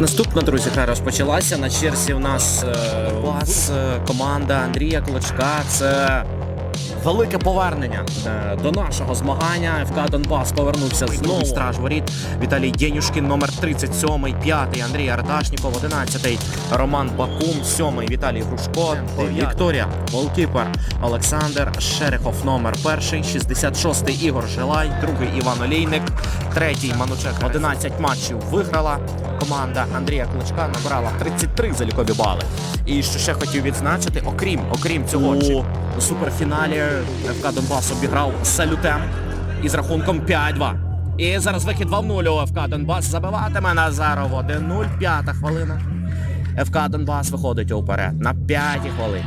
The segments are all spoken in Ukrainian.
Наступна, друзі, гра розпочалася. На черзі у нас е, вас е, команда Андрія Клочка. Це велике повернення е, до нашого змагання. ФК Донбас повернувся знову. Страж воріт. Віталій Денюшкін, номер 37, 5 Андрій Ардашніков, 11 Роман Бакум, 7 Віталій Грушко, Вікторія, голкіпер Олександр Шерехов, номер 1, 66 Ігор Желай, другий Іван Олійник, третій Манучек. 11 матчів виграла команда Андрія Клочка, набрала 33 залікові бали. І що ще хотів відзначити, окрім, окрім цього, у суперфіналі ФК Донбас обіграв салютем із рахунком 5-2. І зараз вихід 2-0 у ФК Донбас забиватиме Назаров 1-0, п'ята хвилина. ФК Донбас виходить уперед на п'ятій хвилині.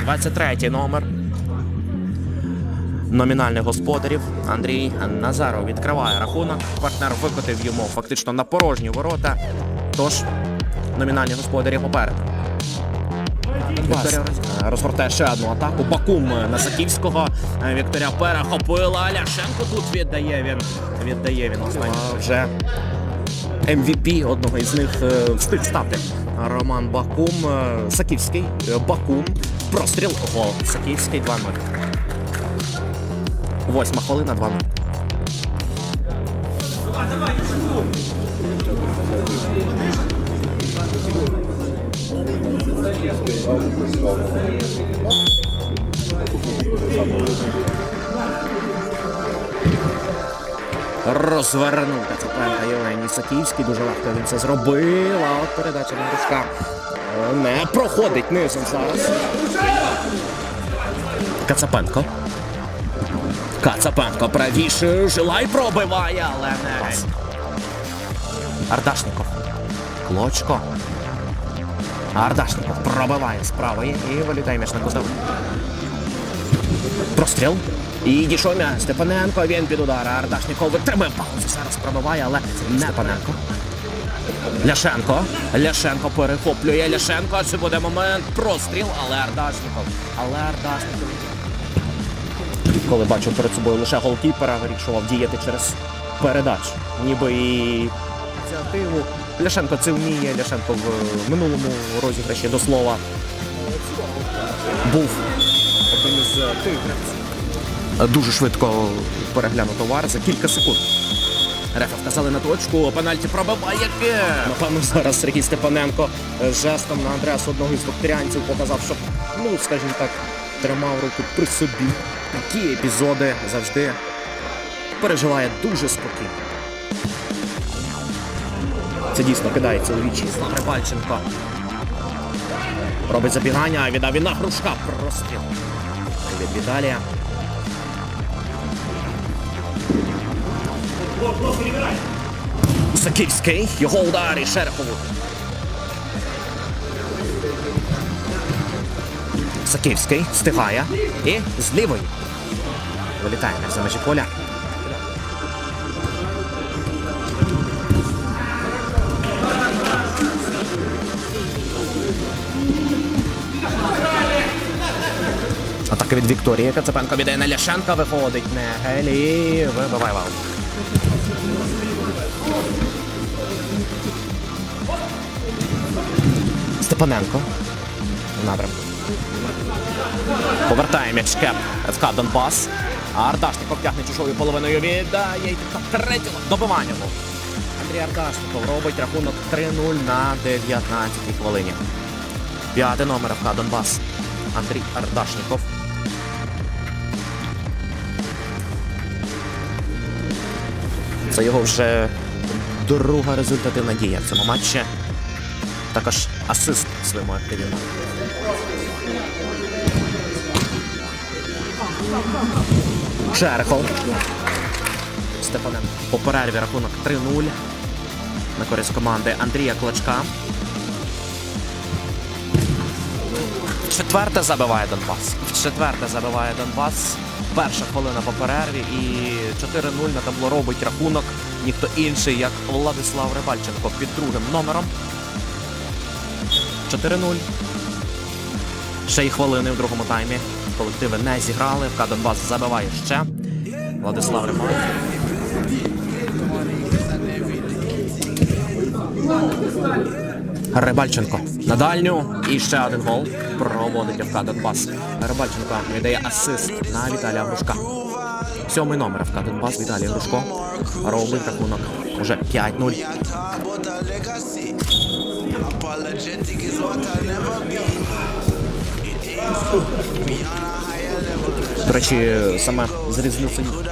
23 номер номінальних господарів Андрій Назаров відкриває рахунок. Партнер викотив йому фактично на порожні ворота. Тож номінальні господарі попереду. Вікторія розгортає ще одну атаку. Бакум на Саківського. Е, Вікторія перехопила. Ляшенко тут віддає він. Віддає він останній. Вже MVP одного із них е, встиг стати. Роман Бакум. е, Саківський. е, Бакум. Простріл. Гол. Саківський 2-0. Восьма хвилина 2-0. Розвернув Кацапенка Євгеній Саківський. Дуже легко він це зробив. А от передача на Рушка е, не проходить низом зараз. Кацапенко. Кацапенко правіше. Жилай пробиває, але не. Ардашніков. Клочко. Ардашніков пробиває з правої і вилітає м'яч на кутовий. Простріл. І дійшов м'яч. Степаненко, він під удар. Ардашніков витримує паузу. Зараз пробиває, але не Степаненко. Ляшенко. Ляшенко перехоплює. Ляшенко. Чи буде момент? Простріл, але Ардашніков. Але Ардашніков. Коли бачив перед собою лише голкіпера, вирішував діяти через передачу. Ніби ініціативу. Ляшенко це вміє. Ляшенко в минулому розіграші до слова був одним із е, тих. Дуже швидко переглянуто вар за кілька секунд. Рефа вказали на точку, пенальті пробиває. Напевно, зараз Сергій Степаненко е, жестом на адресу одного із докторянців показав, що, ну, скажімо так, тримав руку при собі. Такі епізоди завжди переживає дуже спокійно. Це дійсно кидається у вічі. Рибальченко. Робить забігання, а віддав він на грушка. Простріл. Від Віталія. Саківський. Його удар і Шерехову. Саківський встигає. І з лівої. Вилітає м'яч за межі поля. Атака від Вікторії. Кацапенко віддає на Ляшенка. Виходить Негелі. Вибиває вал. Степаненко. Напрямку. Повертає м'яч кеп ФК Донбас. Ардашников тягне чужою половиною віддає. І третє добивання був. Андрій Ардашников робить рахунок 3-0 на 19-й хвилині. П'ятий номер ФК Донбас. Андрій Ардашников. Це його вже друга результативна дія в цьому матчі. Також асист своєму активі. Шерхов. Степаненко. По перерві рахунок 3-0 на користь команди Андрія Клочка. Четверте забиває Донбас. Четверте забиває Донбас. Перша хвилина по перерві і 4-0 на табло робить рахунок. Ніхто інший, як Владислав Рибальченко під другим номером. 4-0. Ще й хвилини в другому таймі. Колективи не зіграли. ФК Донбас забиває ще. Владислав Рибальченко. Рибальченко на дальню. І ще один гол. Проводить ФК Донбас. Рибальченко віддає асист на Віталія Грушка. Сьомий номер ФК Донбас Віталій Грушко. Робить рахунок уже 5-0. До речі, саме зрізлю сидів.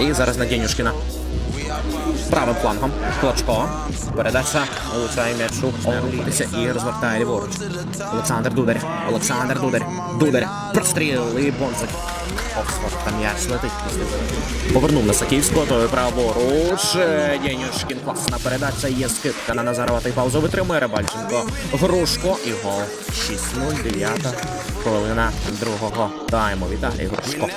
І зараз на Денюшкіна. Правим флангом. Клочко. Передача. Влучає м'ячу. Рухатися і розвертає ліворуч. Олександр Дударь. Олександр Дударь. Дударь. Простріл і Бонзик. Оксфорд. Там м'яч летить. Повернув на Саківського, то праворуч. Е, Класна передача. Є скидка на Назарова. Та й паузу витримує Рибальченко. Грушко і гол. 6-0. 9 хвилина другого тайму. Віталій Грушко.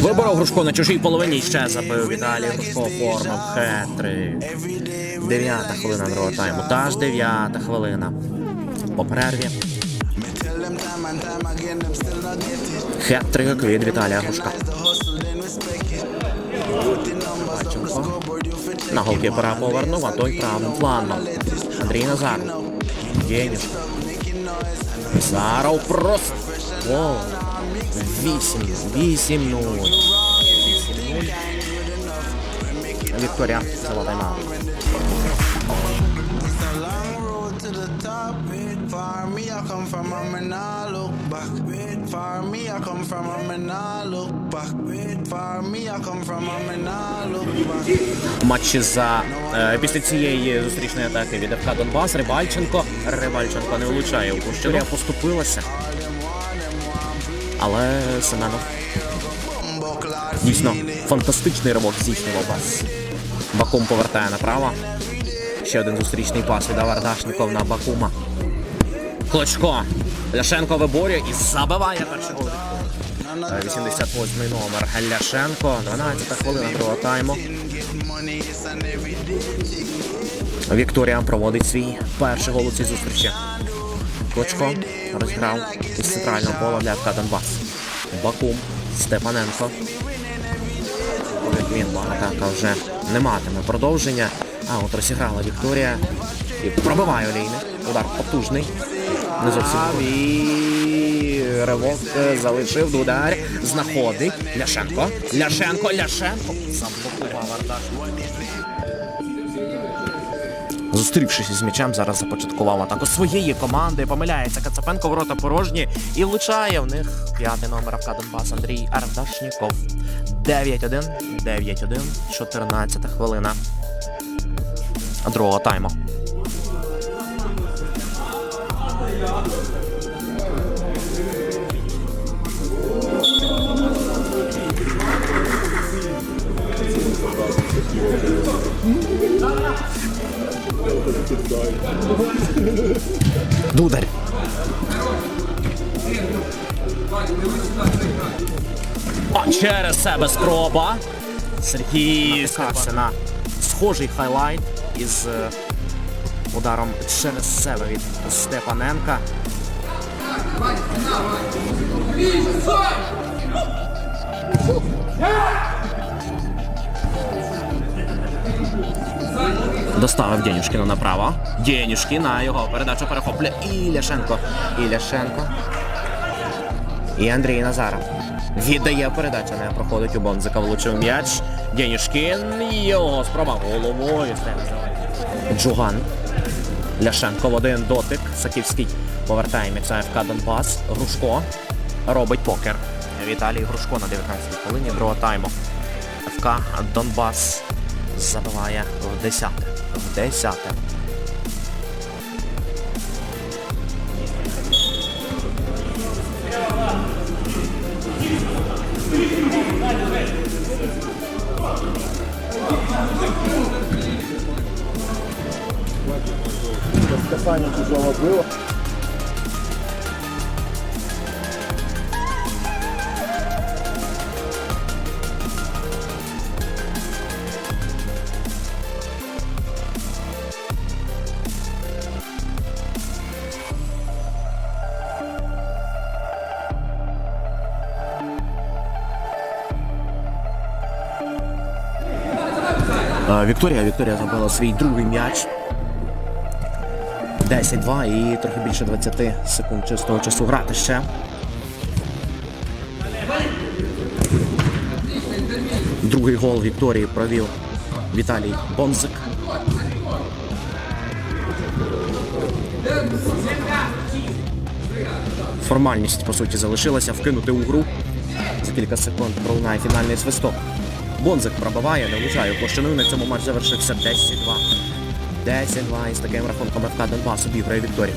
Виборов Грушко на чужій половині ще забив Віталій Грушко оформив хетри. Дев'ята хвилина другого тайму. Та ж дев'ята хвилина. По перерві. Хет-трик від Віталія Грушка. Баченко. На голкіпера повернув, а той правим планом. Андрій Назар. Денюшко. Назаров просто. О, 8, 8 0 Вікторія взяла. Wait for me, I come from, I'm not look for me, I come from, I'm not look back. Wait for me, I come from, I'm not look back. матчі за е, після цієї зустрічної атаки від ФК Донбас. Рибальченко. Рибальченко не влучає у Кущеря поступилася. Але Семенов дійсно фантастичний ривок здійснював бас. Бакум повертає направо. Ще один зустрічний пас від Авардашников на Бакума. Клочко. Ляшенко виборює і забиває перший гол. Е, 88 номер Ляшенко. 12 хвилина другого тайму. Вікторія проводить свій перший гол у цій зустрічі. Клочко розіграв із центрального поля для ФК Донбас. Бакум, Степаненко. Він атака вже не матиме продовження. А от розіграла Вікторія. І пробиває олійник. Удар потужний. Не зовсім. І ривок е, залишив Дудар. Знаходить Ляшенко. Ляшенко, Ляшенко. Заблокував Ардаш. Зустрівшись із м'ячем, зараз започаткував атаку своєї команди. Помиляється Кацапенко, ворота порожні і влучає в них п'ятий номер АФК Донбас Андрій Ардашніков. 9-1, 9-1, 14 хвилина другого тайму. Дударь. А через себе спроба. Сергій Касина. Схожий хайлайт із е, ударом через себе від Степаненка. Доставив Денюшкіна направо. Денюшкіна його передачу перехоплює і Ляшенко. І Ляшенко. І Андрій Назаров. Віддає передача, не проходить у Бонзика, влучив м'яч. Денюшкін. Його спроба головою. Джуган. Ляшенко в один дотик. Саківський повертає м'яча ФК Донбас. Грушко робить покер. Віталій Грушко на 19-й хвилині другого тайму. ФК Донбас забиває в 10. В 10. касання чужого пива. Вікторія Вікторія забила свій другий м'яч. 10-2 і трохи більше 20 секунд чистого часу грати ще. Другий гол Вікторії провів Віталій Бонзик. Формальність, по суті, залишилася вкинути у гру. За кілька секунд пролунає фінальний свисток. Бонзик пробиває, не влучає у площину. На цьому матч завершився 10-2. 10-2 і з таким рахунком ФК Донбас обіграє Вікторію.